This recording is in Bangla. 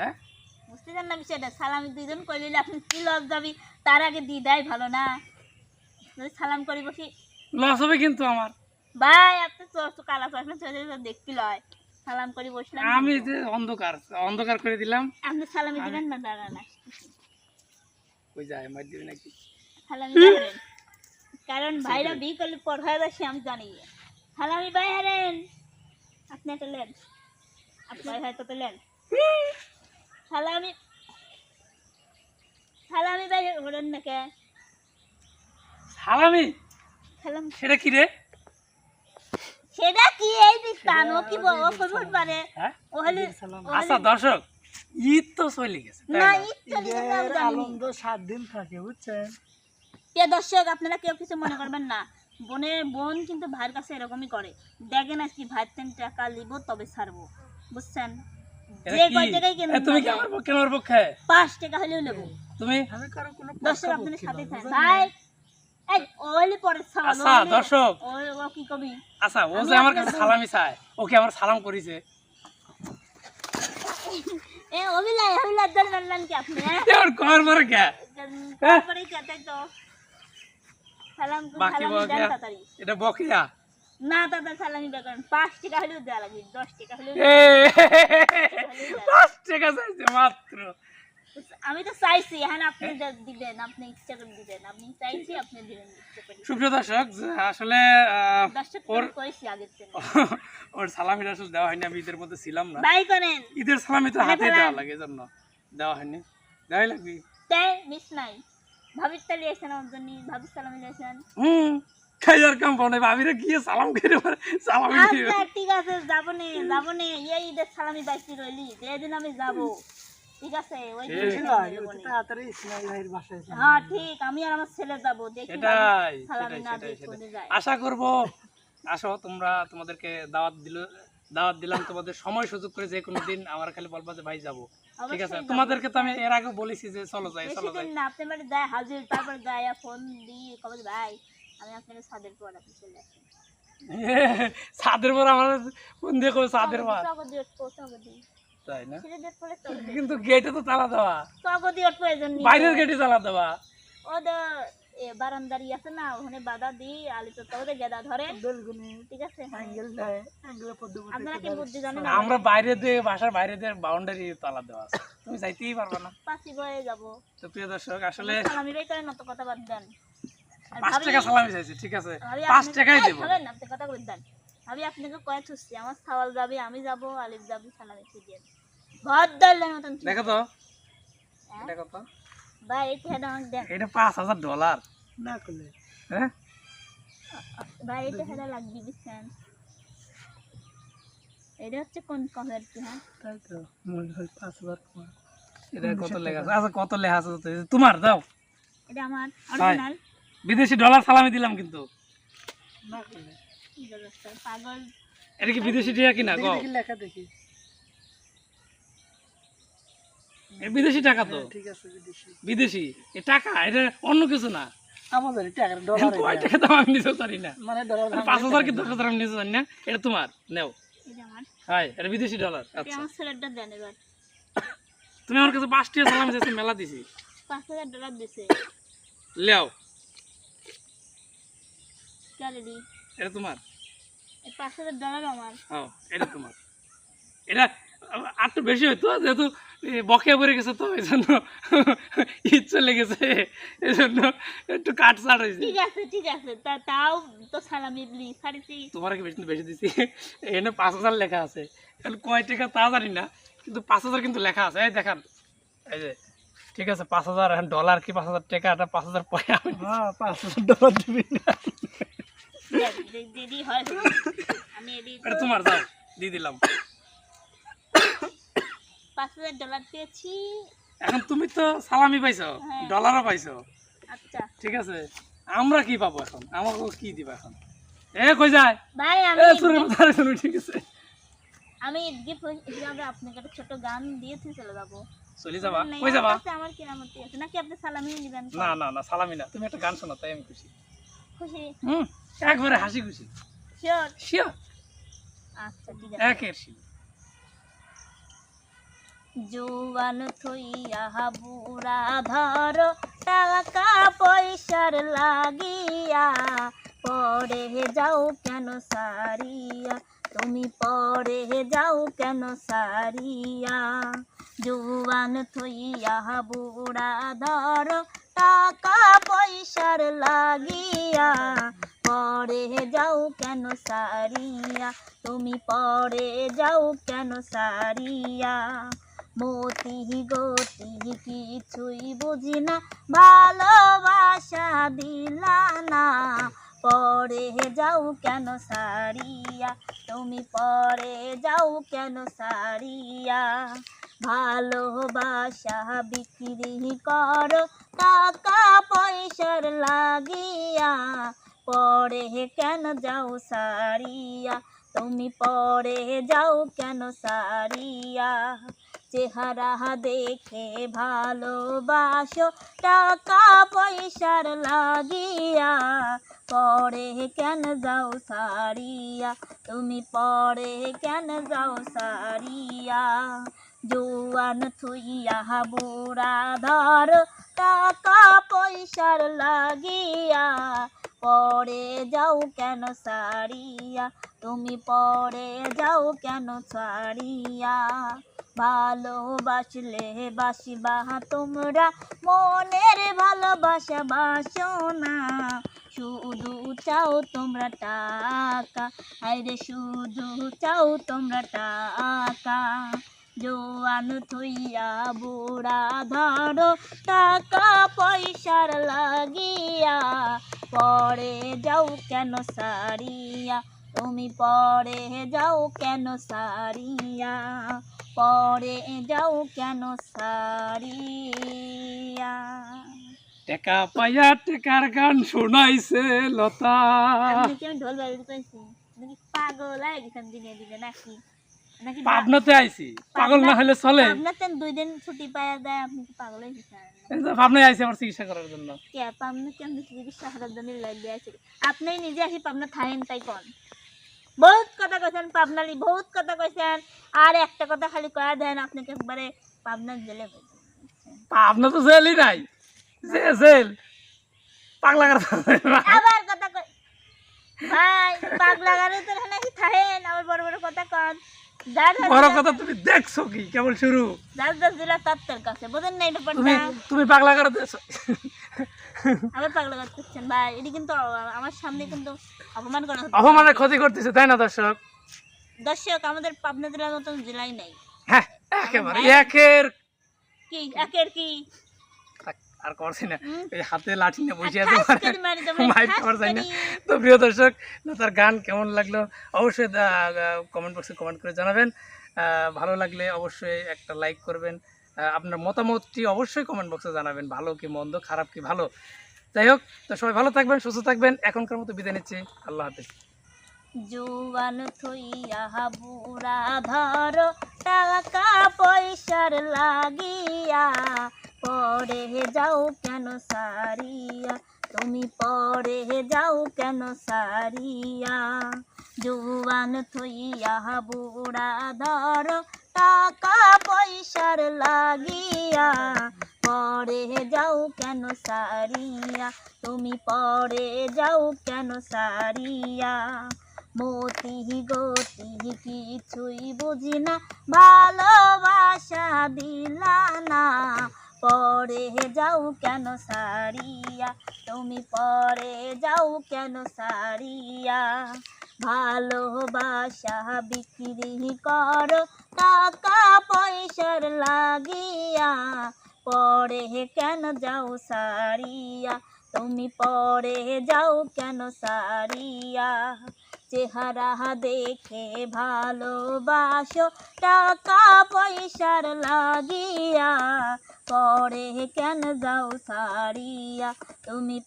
হ্যাঁ? বুঝতে চান না বিষয়টা। সালামি দুইজন করে নিলে আপনি কি লস যাবি তার আগে দিয়ে দেয় ভালো না। যদি সালাম করি বসি। লস হবে কিন্তু আমার। ভাই আপনি চোর তো কালা চশমা চলে দেখতে লয়। সালাম করি বসলাম। আমি যে অন্ধকার অন্ধকার করে দিলাম। আপনি সালামি দিবেন না দাঁড়া না ওই যায় মার দিবি নাকি? সালামি করেন। কারণ ভাইরা বিয়ে করলে পর হয়ে যাচ্ছে আমি জানি। সালামি ভাই হারেন। আপনি একটা লেন। আপনার হয়তো তো লেন। সালামি সালামি ভাই হরেন না কে? সালামি? সালাম। সেটা কি রে? সেটা কি এই ও কি ও পারে? হ্যাঁ? ও হলে আচ্ছা দর্শক ঈদ তো চলে গেছে না? ঈদ চলে গেছে আনন্দ সাত দিন থাকে বুঝছেন? প্রিয় দর্শক আপনারা কেউ কিছু মনে করবেন না। বোনের বোন কিন্তু ভাইয়ের কাছে এরকমই করে। দেখেন আজকে ভাইয়ের তেন টাকা লিব তবে ছাড়বো। বুঝছেন? তুমি কি আমার পক্ষে আমার পক্ষে? পাঁচ টাকা হলেও নেব। তুমি? আমি কারও কোনো দর্শক পক্ষে আপনাদের পক্ষে সাথে নয়, থাকেন বুঝলেন? ভাই এই ওইলে পরে সওয়াল আচ্ছা, দর্শক। ওই ও কি কবি? আচ্ছা ও যে আমার কাছে সালামি চায় ওকে আমার সালাম করেছে? এটা বকেয়া না দাদা সালামি বেকার। পাঁচ টাকা হলেও দেওয়া লাগবে দশ টাকা হলেও পাঁচ টাকা চাইছে মাত্র। আমি তো চাইছি হ্যাঁ আপনি দিবেন আপনি ইচ্ছা করে দিবেন। আপনি চাইছি আপনি দিবেন সুপ্রিয় দর্শক আসলে ওর করেছি আগের থেকে। ওর সালামিটা আসলে দেওয়া হয়নি আমি ঈদের মধ্যে ছিলাম না। বাই করেন। ঈদের সালামি তো হাতে দেওয়া লাগে এজন্য দেওয়া হয়নি। দেওয়াই লাগবে। তাই মিস নাই। ভাবির তালি এসেন আমার জন্য ভাবির সালামি হুম। খাইয়ার কাম পাও নাই ভাবিরে গিয়ে সালাম করে পরে সালামি দিবে। আচ্ছা ঠিক আছে যাব নে যাব নে এই ঈদের সালামি বাইসি রইলি যেদিন আমি যাব। ঠিক আছে ওই তাড়াতাড়ি ইসমাইল ভাইয়ের বাসায় হ্যাঁ ঠিক আমি আর আমার ছেলে যাব দেখি সেটাই সালামি না দিয়ে সেটাই চলে যায়। আশা করব আসো তোমরা তোমাদেরকে দাওয়াত দিল দাওয়াত দিলাম তোমাদের সময় সুযোগ করে যে কোনো দিন আমার খালি বলবা যে ভাই যাব। ঠিক আছে তোমাদেরকে তো আমি এর আগে বলেছি যে চলো যাই চলো যাই। না আপনি মানে যায় হাজির তারপর যায় ফোন দিয়ে কবে ভাই। আমি আপনাকে সাদের পর আপনি চলে আসেন। সাদের পর আমার কোন দিয়ে কবে সাদের পর? তাই না? কিন্তু গেটে তো তালা দেওয়া। বাইরের গেটে তালা দেওয়া। ও বারান্দারি আছে না ওখানে বাধা দিই আলি তো গেদা ধরেন ঠিক আছে? অ্যাঙ্গেল দেয়, অ্যাঙ্গেলের পদ্ধতি আপনারা কি বুদ্ধি জানেন? আমরা বাইরে দিয়ে বাসার বাইরে দিয়ে বাউন্ডারি তালা দেওয়া আছে। তুমি যাইতেই পারবে না। পাঁচি বয়ে যাব। তো প্রিয় দর্শক আসলে ভাই করেন অত কথা বাদ দেন। পাঁচ টাকা সালামি চাইছি ঠিক আছে? পাঁচ টাকাই দেবো। আপনি কথা বলে দেন। আমি আপনাকে কয়ে আমার সাওয়াল যাবে আমি যাব আলিফ যাবি সালামি ঠিক আছে ভদ্দালের মতন ঠিক দেখো তো। হ্যাঁ? দেখো তো। ভাই আমাকে দেন। এটা পাঁচ হাজার ডলার। না করলে। হ্যাঁ? ভাই লাগবে বুঝছেন? এটা হচ্ছে কোন কমের কি হ্যাঁ তাই তো, হয় পাঁচ হাজার টাকা। এটা কত লেখা আছে? আচ্ছা কত লেখা আছে? তোমার দাও। এটা আমার অরিজিনাল বিদেশি ডলার সালামি দিলাম কিন্তু। না করলে। পাগল? এটা কি বিদেশি টিয়া কিনা? দেখি, গো দেখি, লেখা দেখি। বিদেশি টাকা তো। ঠিক আছে, বিদেশি। বিদেশি। এ টাকা এটা অন্য কিছু না। আমাদের টাকার ডলার কয় টাকা দাম আমি নিজেও জানি না। মানে ডলার আর পাঁচ হাজার কি দশ হাজার আমি নিজেও জানি না। এটা তোমার নেও। এটা আমার। হাই এটা বিদেশি ডলার। আচ্ছা। আমার ছেলেটা দেন এবার। তুমি আমার কাছে সালামি মেলা দিছি। ডলার দিছে। লেও। ক্যারেডি এটা তোমার? এই পাঁচ হাজার ডলার আমার। হ্যাঁ এটা তোমার। এটা আর একটু বেশি হইতো যেহেতু বকেয়া পড়ে গেছে তো এই জন্য ঈদ চলে গেছে এই জন্য একটু কাট ছাড় হয়েছে। ঠিক আছে ঠিক আছে তা তাও তো সালামি দিলি সাড়েছি তোমার কি বেশি বেশি দিছি। এখানে পাঁচ হাজার লেখা আছে। এখন কয় টাকা তা জানি না কিন্তু পাঁচ হাজার কিন্তু লেখা আছে। এই দেখান। এই যে ঠিক আছে পাঁচ হাজার এখন ডলার কি পাঁচ হাজার টাকা এটা পাঁচ হাজার পয়সা। হ্যাঁ, পাঁচ হাজার ডলার দিবি না। দিদি হয়। আমি এদি এটা তোমার যাও দিয়ে দিলাম। পাঁচ হাজার ডলার পেয়েছি। এখন তুমি তো সালামি পাইছো। ডলারও পাইছো। আচ্ছা। ঠিক আছে আমরা কি পাবো এখন? আমাকে কি দিবা এখন? এ কই যায়? ভাই আমি তোর মাথায় শুনো ঠিক আছে। আমি গিফট হিসাবে আপনাকে একটা ছোট গান দিয়েছি চলে যাব। চলে যাবা? কই আমার যাবা আছে? নাকি আপনি সালামি নেবেন না না না সালামি না। তুমি একটা গান শোনো তাই আমি খুশি। খুশি? হুম। একবারে হাসি খুশি। শিওর শিওর আচ্ছা ঠিক আছে। একের শিওর জুয়ান থইয়া বুড়া ধর টাকা পয়সার লাগিয়া পরে যাও কেন সারিয়া? তুমি পরে যাও কেন সারিয়া? জুয়ান থইয়া বুড়া ধর টাকা পয়সার লাগিয়া পরে যাও কেন সারিয়া? তুমি পরে যাও কেন সারিয়া? মতি গতি কিছুই বুঝি না ভালোবাসা দিলা না। পরে যাও কেন সারিয়া? তুমি পরে যাও কেন সারিয়া? ভালোবাসা বিক্রি করো, টাকা পয়সার লাগিয়া। পরে কেন যাও সারিয়া? তুমি পরে যাও কেন সারিয়া? চেহারা দেখে ভালোবাসো, টাকা পয়সার লাগিয়া। পরে কেন যাও সারিয়া? তুমি পরে কেন যাও সারিয়া? জোয়ান থুইয়া বুড়া ধর, টাকা পয়সার লাগিয়া। পরে যাও কেন সারিয়া? তুমি পরে যাও কেন সারিয়া? ভালোবাসলে বাসিবা তোমরা, মনের ভালোবাসা বাসো না। শুধু চাও তোমরা টাকা আরে শুধু চাও তোমরা টাকা। জোয়ান থইয়া বুড়া ধরো টাকা পয়সার লাগিয়া। পরে যাও কেন সারিয়া? তুমি পরে যাও কেন সারিয়া? পরে যাও কেন সারিয়া? টেকা পাইয়া টেকার গান শোনাইছে লতা। পাগল? হয়ে গেছেন দিনে দিনে নাকি। পাবনাতে আইছি। পাগল না হলে চলে। আপনার দুই দিন ছুটি পাওয়া যায় আপনি কি পাগল যে পাবনায় আইছি আমার চিকিৎসা করার জন্য। কে পাবনা কেন চিকিৎসা করার জন্য লাগবে আছে আপনি নিজে আসি পাবনা থাকেন তাই কোন। বহুত কথা কইছেন পাবনালি বহুত কথা কইছেন। আর একটা কথা খালি কয়া দেন আপনাকে একবারে পাবনা জেলে পাবনা তো জেলই নাই। যে জেল। পাগলা আবার কথা কই ভাই পাগলা গারে তো নাকি থাকেন আবার বড় বড় কথা কন। বড় কথা তুমি দেখছ কি? কেবল শুরু। যার যার জেলা তার তার কাছে। বোঝেন না এটা তুমি তুমি পাগলা করে দিয়েছ। আবার পাগলা কথা ভাই এটি কিন্তু আমার সামনে কিন্তু অপমান করা হচ্ছে। অপমানের ক্ষতি করতেছে তাই না দর্শক? দর্শক আমাদের পাবনা জেলার মতন জেলাই নাই। হ্যাঁ একেবারে। একের কি একের কি? আর করছি না? এই হাতে লাঠি নিয়ে বসে আছে মাইক না। তো প্রিয় দর্শক তার গান কেমন লাগল? অবশ্যই কমেন্ট বক্সে কমেন্ট করে জানাবেন। ভালো লাগলে অবশ্যই একটা লাইক করবেন। আপনার মতামতটি অবশ্যই কমেন্ট বক্সে জানাবেন। ভালো কি মন্দ খারাপ কি ভালো। যাই হোক তো সবাই ভালো থাকবেন সুস্থ থাকবেন। এখনকার মতো বিদায় নিচ্ছি। আল্লাহ হাফিজ। জুয়ান থইয়া বুড়া ধর টাকা পয়সার লাগিয়া পরে যাও কেন সারিয়া? তুমি পরে যাও কেন সারিয়া? জুয়ান থইয়া বুড়া ধর, টাকা পয়সার লাগিয়া। পরে যাও কেন সারিয়া? তুমি পরে যাও কেন সারিয়া? মতি গতি কিছুই বুঝি না ভালোবাসা দিলা। পরে যাও কেন সারিয়া? তুমি পরে যাও কেন সারিয়া? ভালোবাসা বিক্রি করো, টাকা পয়সার লাগিয়া। পরে কেন যাও সারিয়া? তুমি পরে যাও কেন সারিয়া? চেহারা দেখে ভালোবাসো টাকা পয়সার লাগিয়া পরে কেন যাও সারিয়া তুমি